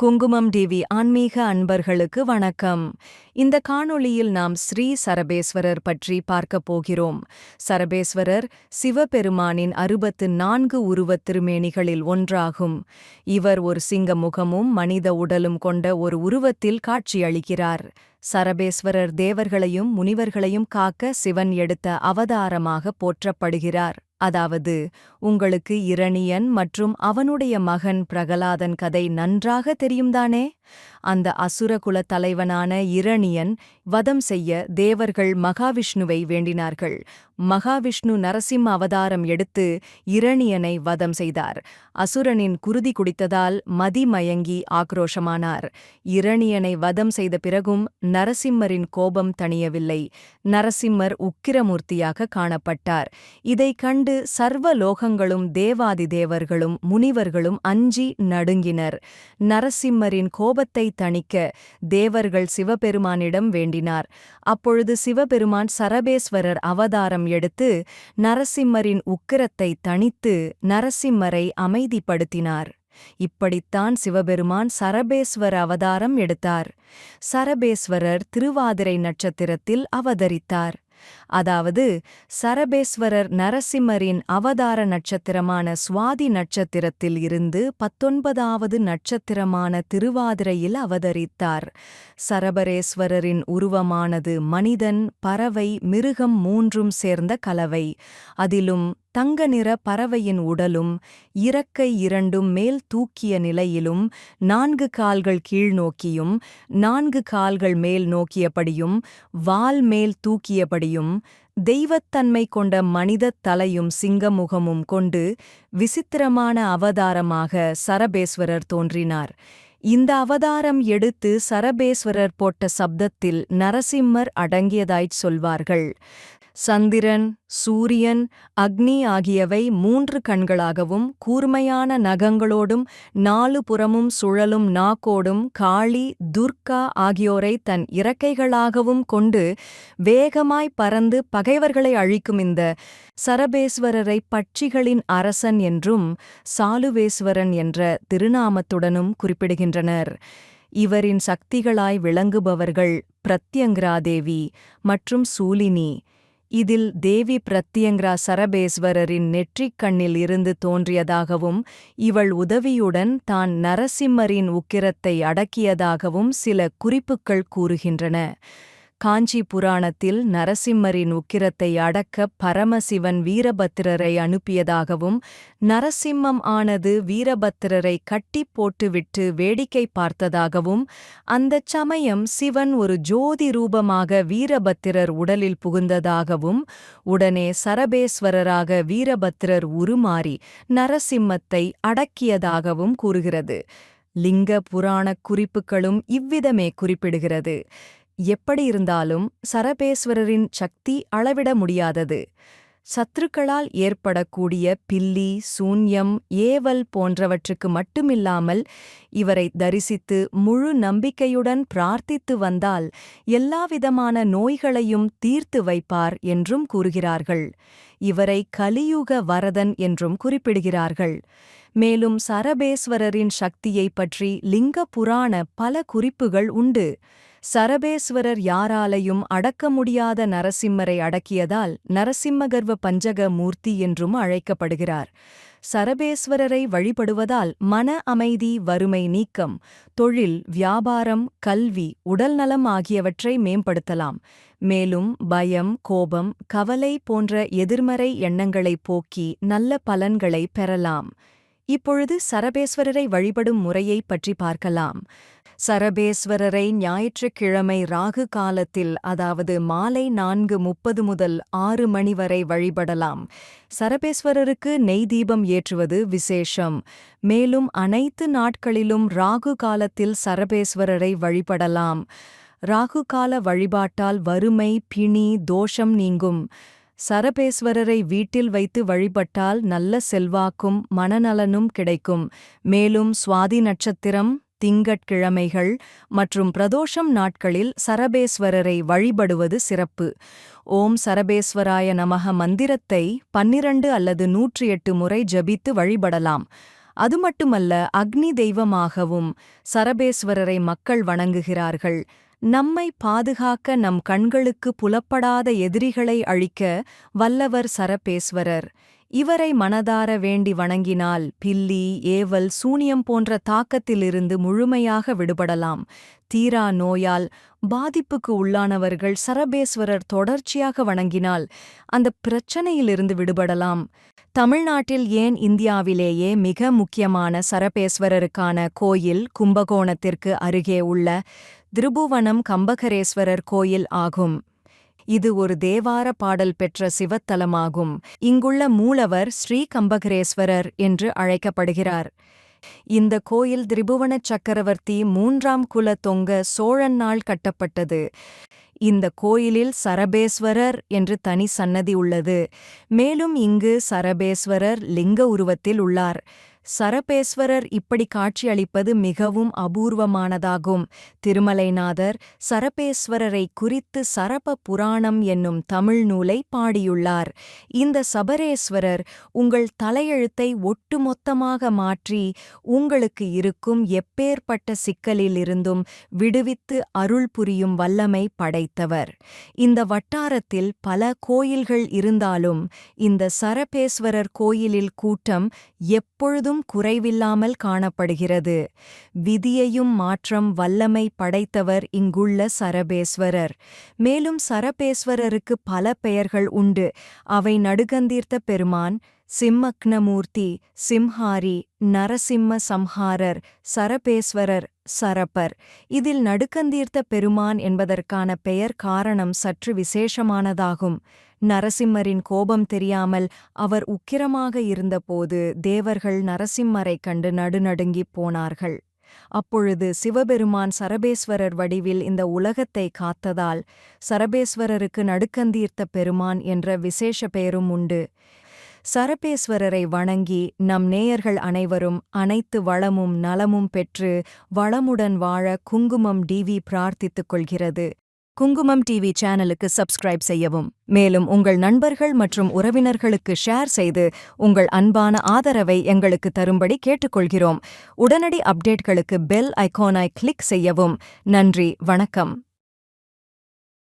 குங்குமம் டிவி ஆன்மீக அன்பர்களுக்கு வணக்கம். இந்த காணொளியில் நாம் ஸ்ரீ சரபேஸ்வரர் பற்றி பார்க்கப் போகிறோம். சரபேஸ்வரர் சிவபெருமானின் அறுபத்து நான்கு உருவத் திருமேனிகளில் ஒன்றாகும். இவர் ஒரு சிங்க முகமும் மனித உடலும் கொண்ட ஒரு உருவத்தில் காட்சியளிக்கிறார். சரபேஸ்வரர் தேவர்களையும் முனிவர்களையும் காக்க சிவன் எடுத்த அவதாரமாக போற்றப்படுகிறார். அதாவது உங்களுக்கு இரணியன் மற்றும் அவனுடைய மகன் பிரகலாதன் கதை நன்றாக தெரியும்தானே? அந்த அசுரகுல தலைவனான இரணியன் வதம் செய்ய தேவர்கள் மகாவிஷ்ணுவை வேண்டினார்கள். மகாவிஷ்ணு நரசிம்ம அவதாரம் எடுத்து இரணியனை வதம் செய்தார். அசுரனின் குருதி குடித்ததால் மதிமயங்கி ஆக்ரோஷமானார். இரணியனை வதம் செய்த பிறகும் நரசிம்மரின் கோபம் தணியவில்லை. நரசிம்மர் உக்கிரமூர்த்தியாக காணப்பட்டார். இதைக் கண்டு சர்வ லோகங்களும் தேவாதி தேவர்களும் முனிவர்களும் அஞ்சி நடுங்கினர். நரசிம்மரின் கோபத்தை தணிக்க தேவர்கள் சிவபெருமானிடம் வேண்டினார். அப்பொழுது சிவபெருமான் சரபேஸ்வரர் அவதாரம் எடுத்து நரசிம்மரின் உக்கிரத்தை தணித்து நரசிம்மரை அமைதிப்படுத்தினார். இப்படித்தான் சிவபெருமான் சரபேஸ்வர அவதாரம் எடுத்தார். சரபேஸ்வரர் திருவாதிரை நட்சத்திரத்தில் அவதரித்தார். அதாவது சரபேஸ்வரர் நரசிம்மரின் அவதார நட்சத்திரமான சுவாதி நட்சத்திரத்தில் இருந்து பத்தொன்பதாவது நட்சத்திரமான திருவாதிரையில் அவதரித்தார். சரபரேஸ்வரரின் உருவமானது மனிதன் பறவை மிருகம் மூன்றும் சேர்ந்த கலவை. அதிலும் தங்க நிற பறவையின் உடலும் இறக்கை இரண்டும் மேல் தூக்கிய நிலையிலும் நான்கு கால்கள் கீழ் நோக்கியும் நான்கு கால்கள் மேல் நோக்கியபடியும் வால் மேல் தூக்கியபடியும் தெய்வத்தன்மை கொண்ட மனிதத் தலையும் சிங்கமுகமும் கொண்டு விசித்திரமான அவதாரமாக சரபேஸ்வரர் தோன்றினார். இந்த அவதாரம் எடுத்து சரபேஸ்வரர் போட்ட சப்தத்தில் நரசிம்மர் அடங்கியதாய்ச் சொல்வார்கள். சந்திரன் சூரியன் அக்னி ஆகியவை மூன்று கண்களாகவும் கூர்மையான நகங்களோடும் நாலு புறமும் சுழலும் நாக்கோடும் காளி துர்கா ஆகியோரை தன் இறக்கைகளாகவும் கொண்டு வேகமாய் பறந்து பகைவர்களை அழிக்கும் இந்த சரபேஸ்வரரை பட்சிகளின் அரசன் என்றும் சாலுவேஸ்வரன் என்ற திருநாமத்துடனும் குறிப்பிடுகின்றனர். இவரின் சக்திகளாய் விளங்குபவர்கள் பிரத்யங்கிராதேவி மற்றும் சூலினி. இதில் தேவி பிரத்யங்கரா சரபேஸ்வரரின் நெற்றிக் கண்ணில் இருந்து தோன்றியதாகவும் இவள் உதவியுடன் தான் நரசிம்மரின் உக்கிரத்தை அடக்கியதாகவும் சில குறிப்புக்கள் கூறுகின்றன. காஞ்சி புராணத்தில் நரசிம்மரின் உக்கிரத்தை அடக்க பரமசிவன் வீரபத்திரரை அனுப்பியதாகவும் நரசிம்மம் ஆனது வீரபத்திரரை கட்டி போட்டுவிட்டு வேடிக்கை பார்த்ததாகவும் அந்தச் சமயம் சிவன் ஒரு ஜோதி ரூபமாக வீரபத்திரர் உடலில் புகுந்ததாகவும் உடனே சரபேஸ்வரராக வீரபத்திரர் உருமாறி நரசிம்மத்தை அடக்கியதாகவும் கூறுகிறது. லிங்க புராணக் குறிப்புகளும் இவ்விதமே குறிப்பிடுகிறது. எப்படியிருந்தாலும் சரபேஸ்வரரின் சக்தி அளவிட முடியாதது. சத்துருக்களால் ஏற்படக்கூடிய பில்லி சூன்யம் ஏவல் போன்றவற்றுக்கு மட்டுமில்லாமல் இவரை தரிசித்து முழு நம்பிக்கையுடன் பிரார்த்தித்து வந்தால் எல்லாவிதமான நோய்களையும் தீர்த்து வைப்பார் என்றும் கூறுகிறார்கள். இவரை கலியுக வரதன் என்றும் குறிப்பிடுகிறார்கள். மேலும் சரபேஸ்வரரின் சக்தியைப் பற்றி லிங்க புராண பல குறிப்புகள் உண்டு. சரபேஸ்வரர் யாராலையும் அடக்க முடியாத நரசிம்மரை அடக்கியதால் நரசிம்மகர்வ பஞ்சக மூர்த்தி என்றும் அழைக்கப்படுகிறார். சரபேஸ்வரரை வழிபடுவதால் மன அமைதி வறுமை நீக்கம் தொழில் வியாபாரம் கல்வி உடல்நலம் ஆகியவற்றை மேம்படுத்தலாம். மேலும் பயம் கோபம் கவலை போன்ற எதிர்மறை எண்ணங்களைப் போக்கி நல்ல பலன்களை பெறலாம். இப்பொழுது சரபேஸ்வரரை வழிபடும் முறையைப் பற்றி பார்க்கலாம். சரபேஸ்வரரை ஞாயிற்றுக்கிழமை ராகு காலத்தில் அதாவது மாலை நான்கு முப்பது முதல் ஆறு மணி வரை வழிபடலாம். சரபேஸ்வரருக்கு நெய் தீபம் ஏற்றுவது விசேஷம். மேலும் அனைத்து நாட்களிலும் ராகு காலத்தில் சரபேஸ்வரரை வழிபடலாம். ராகு கால வழிபாட்டால் வறுமை பிணி தோஷம் நீங்கும். சரபேஸ்வரரை வீட்டில் வைத்து வழிபட்டால் நல்ல செல்வாக்கும் மனநலனும் கிடைக்கும். மேலும் சுவாதி நட்சத்திரம் திங்கட்கிழமைகள் மற்றும் பிரதோஷம் நாட்களில் சரபேஸ்வரரை வழிபடுவது சிறப்பு. ஓம் சரபேஸ்வராய நமக மந்திரத்தை பன்னிரண்டு அல்லது நூற்றி எட்டு முறை ஜபித்து வழிபடலாம். அது மட்டுமல்ல அக்னி தெய்வமாகவும் சரபேஸ்வரரை மக்கள் வணங்குகிறார்கள். நம்மை பாதுகாக்க நம் கண்களுக்கு புலப்படாத எதிரிகளை அழிக்க வல்லவர் சரபேஸ்வரர். இவரை மனதார வேண்டி வணங்கினால் பில்லி ஏவல் சூனியம் போன்ற தாக்கத்திலிருந்து முழுமையாக விடுபடலாம். தீரா நோயால் பாதிப்புக்கு உள்ளானவர்கள் சரபேஸ்வரர் தொடர்ச்சியாக வணங்கினால் அந்த பிரச்சனையிலிருந்து விடுபடலாம். தமிழ்நாட்டில் ஏன் இந்தியாவிலேயே மிக முக்கியமான சரபேஸ்வரருக்கான கோயில் கும்பகோணத்திற்கு அருகே உள்ள திருபுவனம் கம்பகரேஸ்வரர் கோயில் ஆகும். இது ஒரு தேவார பாடல் பெற்ற சிவத்தலமாகும். இங்குள்ள மூலவர் ஸ்ரீ கம்பகரேஸ்வரர் என்று அழைக்கப்படுகிறார். இந்த கோயில் திரிபுவன சக்கரவர்த்தி மூன்றாம் குல தொங்க சோழன் நாள் கட்டப்பட்டது. இந்த கோயிலில் சரபேஸ்வரர் என்று தனி சன்னதி உள்ளது. மேலும் இங்கு சரபேஸ்வரர் லிங்க உருவத்தில் உள்ளார். சரபேஸ்வரர் இப்படி காட்சியளிப்பது மிகவும் அபூர்வமானதாகும். திருமலைநாதர் சரபேஸ்வரரை குறித்து சரப புராணம் என்னும் தமிழ் நூலை பாடியுள்ளார். இந்த சபரேஸ்வரர் உங்கள் தலையெழுத்தை ஒட்டுமொத்தமாக மாற்றி உங்களுக்கு இருக்கும் எப்பேற்பட்ட சிக்கலிலிருந்தும் விடுவித்து அருள் புரியும் வல்லமை படைத்தவர். இந்த வட்டாரத்தில் பல கோயில்கள் இருந்தாலும் இந்த சரபேஸ்வரர் கோயிலில் கூட்டம் எப்பொழுதும் குறைவில்லாமல் காணப்படுகிறது. விதியையும் மாற்றம் வல்லமை படைத்தவர் இங்குள்ள சரபேஸ்வரர். மேலும் சரபேஸ்வரருக்கு பல பெயர்கள் உண்டு. அவை நடுகந்தீர்த்த பெருமான் சிம்மக்னமூர்த்தி சிம்ஹாரி நரசிம்ம சம்ஹாரர் சரபேஸ்வரர் சரப்பர். இதில் நடுக்கந்தீர்த்த பெருமான் என்பதற்கான பெயர் காரணம் சற்று விசேஷமானதாகும். நரசிம்மரின் கோபம் தெரியாமல் அவர் உக்கிரமாக இருந்தபோது தேவர்கள் நரசிம்மரைக் கண்டு நடுநடுங்கிப் போனார்கள். அப்பொழுது சிவபெருமான் சரபேஸ்வரர் வடிவில் இந்த உலகத்தை காத்ததால் சரபேஸ்வரருக்கு நடுக்கந்தீர்த்த பெருமான் என்ற விசேஷ பெயரும் உண்டு. சரபேஸ்வரரை வணங்கி நம் நேயர்கள் அனைவரும் அனைத்து வளமும் நலமும் பெற்று வளமுடன் வாழ குங்குமம் டிவி பிரார்த்தித்துக் கொள்கிறது. குங்குமம் டிவி சேனலுக்கு சப்ஸ்கிரைப் செய்யவும். மேலும் உங்கள் நண்பர்கள் மற்றும் உறவினர்களுக்கு ஷேர் செய்து உங்கள் அன்பான ஆதரவை எங்களுக்கு தரும்படி கேட்டுக்கொள்கிறோம். உடனடி அப்டேட்களுக்கு பெல் ஐகானை கிளிக் செய்யவும். நன்றி வணக்கம்.